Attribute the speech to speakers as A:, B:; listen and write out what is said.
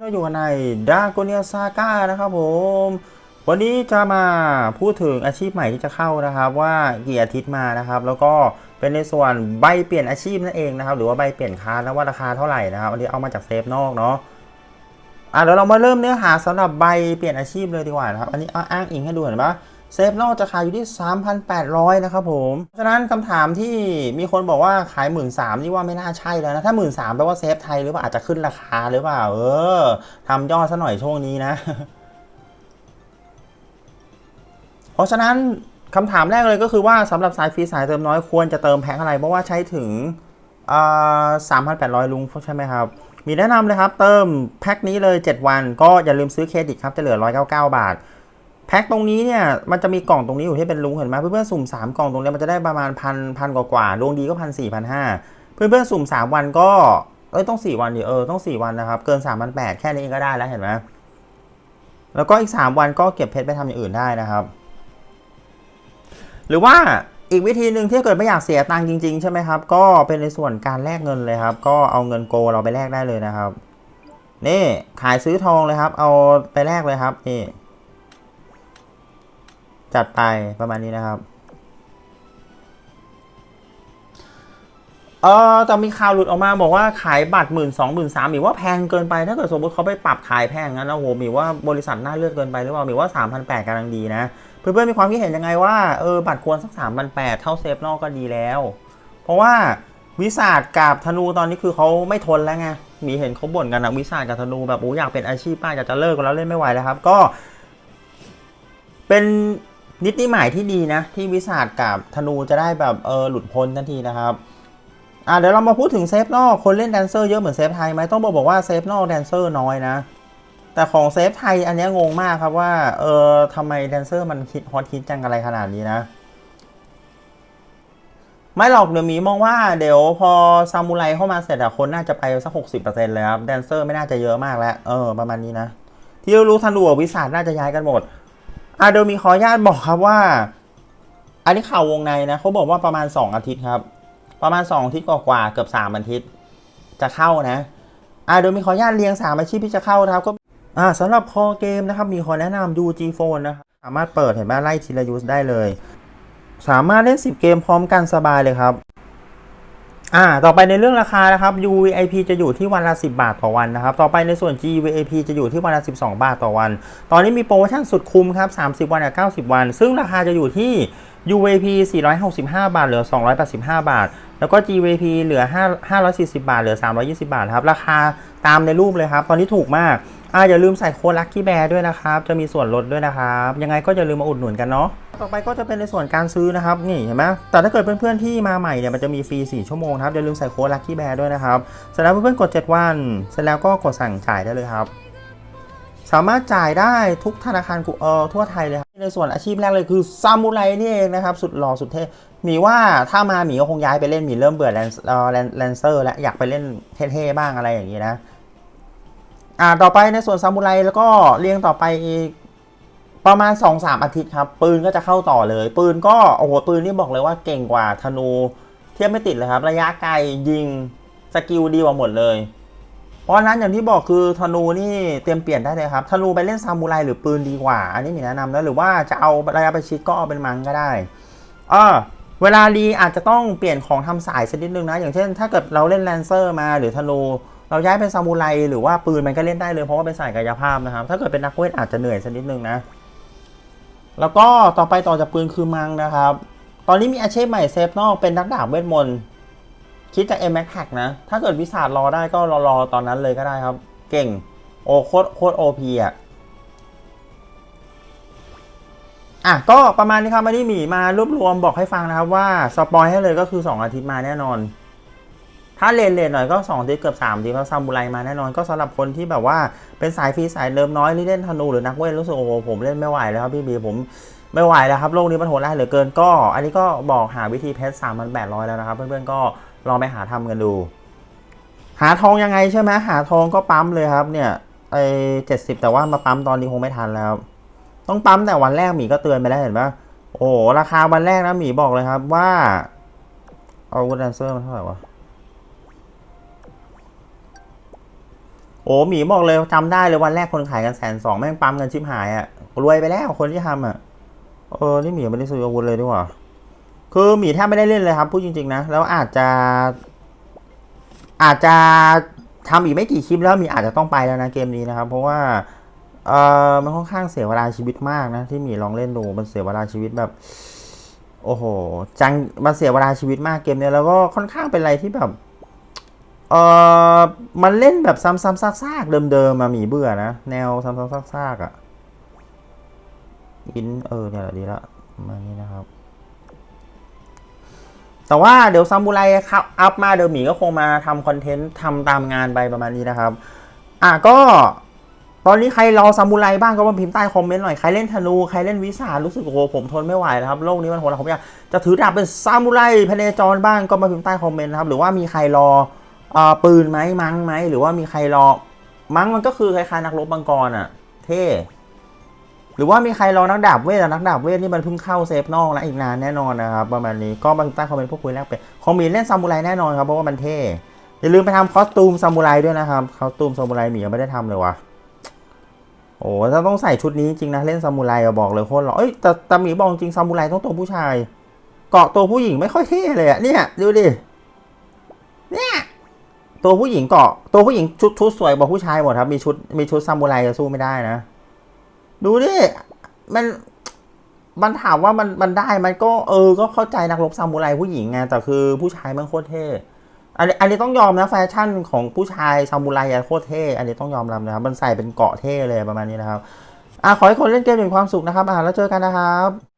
A: เราอยู่ในดาโกเนียซาก้านะครับผม วันนี้จะมาพูดถึงอาชีพใหม่ที่จะเข้านะครับ ว่ากี่อาทิตย์มานะครับ แล้วก็เป็นในส่วนใบเปลี่ยนอาชีพนั่นเองนะครับ หรือว่าใบเปลี่ยนคาแล้วว่าราคาเท่าไหร่นะครับอันนี้เอามาจากเซฟนอกเนาะอะเดี๋ยวเรามาเริ่มเนื้อหาสำหรับใบเปลี่ยนอาชีพเลยดีกว่านะครับ อันนี้เอาอ้างอิงให้ดูเห็นปะ เซฟนอกจะขายอยู่ที่ 3,800 นะครับผมเพราะฉะนั้นคำถามที่มีคนบอกว่าขาย1 3ื่นนี่ว่าไม่น่าใช่แล้วนะ ถ้า1 3ื่นแปลว่าเซฟไทยหรือเปล่าอาจจะขึ้นราคาหรือเปล่า เออทำยอดซะหน่อยช่วงนี้นะ เพราะฉะนั้นคำถามแรกเลยก็คือว่าสำหรับสายฟรีสายเติมน้อยควรจะเติมแพ็คอะไร เพราะว่าใช้ถึงสามพันแปดร้อยลุงใช่ไหมครับ มีแนะนำเลยครับ เติมแพ็คนี้เลย 7 วัน ก็อย่าลืมซื้อเครดิตครับ จะเหลือ 199 บาท แพ็คตรงนี้เนี่ยมันจะมีกล่องตรงนี้อยู่ที่เป็นลุงเห็นไหมเพื่อนๆสุ่ม 3 กล่องตรงนี้มันจะได้ประมาณพันพันกว่าๆดวงดีก็พันสี่พันห้าเพื่อนๆสุ่ม 3 วันก็เอ้ยต้อง 4 วันดิเออต้อง 4 วันนะครับ เกิน3 8 0 0แค่นี้เองก็ได้แล้วเห็นไหมแล้วก็อีก 3 วันก็เก็บเพชรไปทำอย่างอื่นได้นะครับ หรือว่าอีกวิธีหนึ่งที่เกิดไม่อยากเสียตังค์จริงๆ ใช่ไหมครับ ก็เป็นในส่วนการแลกเงินเลยครับ ก็เอาเงินโกเราไปแลกได้เลยนะครับ นี่ขายซื้อทองเลยครับ เอาไปแลกเลยครับนี่ จัดไปประมาณนี้นะครับเออแต่มีข่าวหลุดออกมาบอกว่าขายบัตรหมื่นสองหมื่นสามหมีว่าแพงเกินไป ถ้าเกิดสมมติเขาไปปรับขายแพงงั้นนะโหหมีว่าบริษัทน่าเลือกเกินไปหรือเปล่าหมีว่าสามพันแปดกำลังดีนะ เพื่อนๆมีความคิดเห็นยังไงว่าเออบัตรควรสักสามพันแปดเท่าเซฟนอกก็ดีแล้ว เพราะว่าวิสาดกับธนูตอนนี้คือเขาไม่ทนแล้วไงมีเห็นเขาบ่นกันนะวิสาดกับธนูแบบโอ้อยากเป็นอาชีพป้าอยากจะเลิกกันแล้วเล่นไม่ไหวแล้วครับ ก็ เป็น นิติหมายที่ดีนะ ที่วิสาดกับธนูจะได้แบบเออหลุดพ้นทันทีนะครับอะเดี๋ยวเรามาพูดถึงเซฟนอกคนเล่นแดนเซอร์เยอะเหมือนเซฟไทยไหมต้องบอกบอกว่าเซฟนอกแดนเซอร์น้อยนะ แต่ของเซฟไทยอันนี้งงมากครับว่าเออทำไมแดนเซอร์มันคิดฮอตคิดจังอะไรขนาดนี้นะไม่หรอกเดี๋ยวมีมองว่าเดี๋ยวพอซามูไรเข้ามาเสร็จอะคนน่าจะไปสักหกสิบเปอร์เซ็นต์เลยครับแดนเซอร์ไม่น่าจะเยอะมากแล้ว เออ ประมาณนี้นะ ที่รู้ทันดูวิสาดน่าจะย้ายกันหมด อะเดี๋ยมีขออนุญาตบอกครับว่า อันนี้ข่าววงในนะเขาบอกว่าประมาณ 2 อาทิตย์ครับ ประมาณ 2 อาทิตย์กว่าเกือบ 3 อาทิตย์ จะเข้านะอะเดี๋ยมีขออนุญาตเรียง 3 อาชีพที่จะเข้าครับก็อ่าสำหรับคอเกมนะครับมีขอแนะนำ UG Phone นะครับสามารถเปิดเห็นไหมไล่ทีละยูสได้เลย สามารถเล่น 10 เกมพร้อมกันสบายเลยครับ อ่า ต่อไปในเรื่องราคานะครับ UVIP จะอยู่ที่วันละ 10 บาทต่อวันนะครับ ต่อไปในส่วน GVIP จะอยู่ที่วันละ 12 บาทต่อวัน ตอนนี้มีโปรโมชั่นสุดคุ้มครับ 30 วันกับ90 วัน ซึ่งราคาจะอยู่ที่ UVP 465 บาท เหลือ 285 บาท แล้วก็ GVP เหลือ 5 540 บาท เหลือ 320 บาทครับ ราคาตามในรูปเลยครับ ตอนนี้ถูกมาก อ่าอย่าลืมใส่โค้ดลัคกี้แบร์ด้วยนะครับ จะมีส่วนลดด้วยนะครับ ยังไงก็อย่าลืมมาอุดหนุนกันเนาะ ต่อไปก็จะเป็นในส่วนการซื้อนะครับ นี่เห็นไหมแต่ถ้าเกิดเพื่อนๆที่มาใหม่เนี่ยมันจะมีฟรี 4 ชั่วโมงครับ อย่าลืมใส่โค้ดลัคกี้แบร์ด้วยนะครับ เสร็จแล้วเพื่อนๆกด 7 วัน เสร็จแล้วก็กดสั่งจ่ายได้เลยครับ สามารถจ่ายได้ทุกธนาคารกูเออทั่วไทยเลยครับ ในส่วนอาชีพแรกเลยคือซามูไรนี่เองนะครับ สุดหล่อสุดเท่หมีว่าถ้ามาหมีก็คงย้ายไปเล่นหมีเริ่มเบื่อแลนเออแลนเซอร์แล้วอยากไปเล่นเท่ๆบ้างอะไรอย่างนี้นะ อ่าต่อไปในส่วนซามูไรแล้วก็เรียงต่อไปอีกประมาณ 2-3 อาทิตย์ครับ ปืนก็จะเข้าต่อเลย ปืนก็โอ้โหปืนนี่บอกเลยว่าเก่งกว่าธนูเทียบไม่ติดเลยครับ ระยะไกลยิงสกิลดีกว่าหมดเลย เพราะนั้นอย่างที่บอกคือธนูนี่เตรียมเปลี่ยนได้เลยครับธนูไปเล่นซามูไรหรือปืนดีกว่า อันนี้มีแนะนำแล้วหรือว่าจะเอาระยะประชิดก็เอาเป็นมังก็ได้เออเวลารีอาจจะต้องเปลี่ยนของทำสายสักนิดนึงนะ อย่างเช่น ถ้าเกิดเราเล่นแลนเซอร์มาหรือธนู เราย้ายเป็นซามูไรหรือว่าปืนมันก็เล่นได้เลยเพราะว่าเป็นสายกายภาพนะครับ ถ้าเกิดเป็นนักเวทอาจจะเหนื่อยสักนิดนึงนะ แล้วก็ต่อไปต่อจากปืนคือมังนะครับ ตอนนี้มีอาชีพใหม่เซฟนอกเป็นนักดาบเวทมนต์คิดจาก m m a x Hack นะ ถ้าเกิดวิสาดรอได้ก็รอรอตอนนั้นเลยก็ได้ครับ เก่งโอโคตรโคตรโอพีอะอะก็ประมาณนี้ครับมาที่หมีมารวบรวมบอกให้ฟังนะครับว่าสปอยให้เลยก็คือ 2 อาทิตย์มาแน่นอน ถ้าเลนเลนหน่อยก็2ทีเกือบ3ทีเพราะซามูไรมาแน่นอนก็สำหรับคนที่แบบว่าเป็นสายฟรีสายเดิมน้อยที่เล่นธนูหรือนักเวทรู้สึกโอ้โหผมเล่นไม่ไหวแล้วครับพี่บีผมไม่ไหวแล้วครับโลกนี้มันโหดร้ายเหลือเกินก็ อันนี้ก็บอกหาวิธีเพชร3 8 0 0แปดร้อยแล้วนะครับเพื่อนๆก็ลองไปหาทำกันดู หาทองยังไงใช่ไหมหาทองก็ปั๊มเลยครับเนี่ยไอเจ็ดสิบแต่ว่ามาปั๊มตอนนี้คงไม่ทันแล้ว ต้องปั๊มแต่วันแรกหมีก็เตือนไปแล้วเห็นปะโอ้ราคาวันแรกนะหมีบอกเลยครับว่าเอาวูดแดนเซอร์มันเท่าไหร่วะ โอ้หมีบอกเลยจำได้เลยวันแรกคนขายกันแสนสองแม่งปั๊มกันชิบหายอะ่ะรวยไปแล้วคนที่ทำอะเออนี่หมีไม่ได้ซื้ออาวุธเลยดีกว่าคือหมีแทบไม่ได้เล่นเลยครับพูดจริงๆนะแล้วอาจจะ อาจจะทำอีกไม่กี่คลิปแล้วหมีอาจจะต้องไปแล้วนะเกมนี้นะครับ เพราะว่าเออมันค่อนข้างเสียเวลาชีวิตมากนะ ที่หมีลองเล่นดูมันเสียเวลาชีวิตแบบ โอ้โห จังมันเสียเวลาชีวิตมากเกมเนี้ยแล้วก็ค่อนข้างเป็นอะไรที่แบบ เออมันเล่นแบบซ้ำๆซากๆเดิมๆมาหมีเบื่อนะ แนวซ้ำๆซากๆอะ่ะอินเออเนี่ยแหละดีละมานี้นะครับ แต่ว่าเดี๋ยวซามูไรครับอัพมาเดี๋ยวหมีก็คงมาทำคอนเทนต์ทำตามงานไปประมาณนี้นะครับ อะก็ตอนนี้ใครรอซามูไรบ้างก็มาพิมพ์ใต้คอมเมนต์หน่อยใครเล่นธนูใครเล่นวิสารู้สึกโอ้โหผมทนไม่ไหวแล้วครับโลกนี้มันโหดผมอยากจะถือดาบเป็นซามูไรพเนจรบ้างก็มาพิมพ์ใต้คอมเมนต์นะครับหรือว่ามีใครรอ ปืนไหมมั้งไหมหรือว่ามีใครรอ มั้งมันก็คือคล้ายๆนักรบมังกรอะ เท่หรือว่ามีใครรอนักดาบเวทนักดาบเวทนี่มันเพิ่งเข้าเซฟนอกแล้วอีกนานแน่นอนนะครับประมาณนี้ก็มาใต้คอมเมนต์พวกคุยแรกไปคอมเมนต์เล่นซามูไรแน่นอนครับเพราะว่ามันเท่อย่าลืมไปทำคอสตูมซามูไรด้วยนะครับคอสตูมซามูไรหมียังไม่ได้ทำเลยวะโอ้ถ้าต้องใส่ชุดนี้จริงนะเล่นซามูไรอะบอกเลยโคตรหล่อเอ้ยแต่แต่หมีบอกจริงซามูไรต้องตัวผู้ชาย เกาะตัวผู้หญิงไม่ค่อยเท่เลยอะเนี่ยดูดิ ตัวผู้หญิงเกาะตัวผู้หญิงชุดชุดสวยกว่าผู้ชายหมดครับ มีชุดมีชุดซามูไรจะสู้ไม่ได้นะ ดูดิมันมันถามว่ามันมันได้มันก็เออ ก็เข้าใจนักรบซามูไรผู้หญิงไงแต่คือผู้ชายมันโคตรเท่อันนี้อันนี้ต้องยอมนะแฟชั่นของผู้ชายซามูไรอะโคตรเท่อันนี้ต้องยอมรับนะครับมันใส่เป็นเกาะเท่เลยประมาณนี้นะครับอะขอให้คนเล่นเกมมีความสุขนะครับอะแล้วเจอกันนะครับ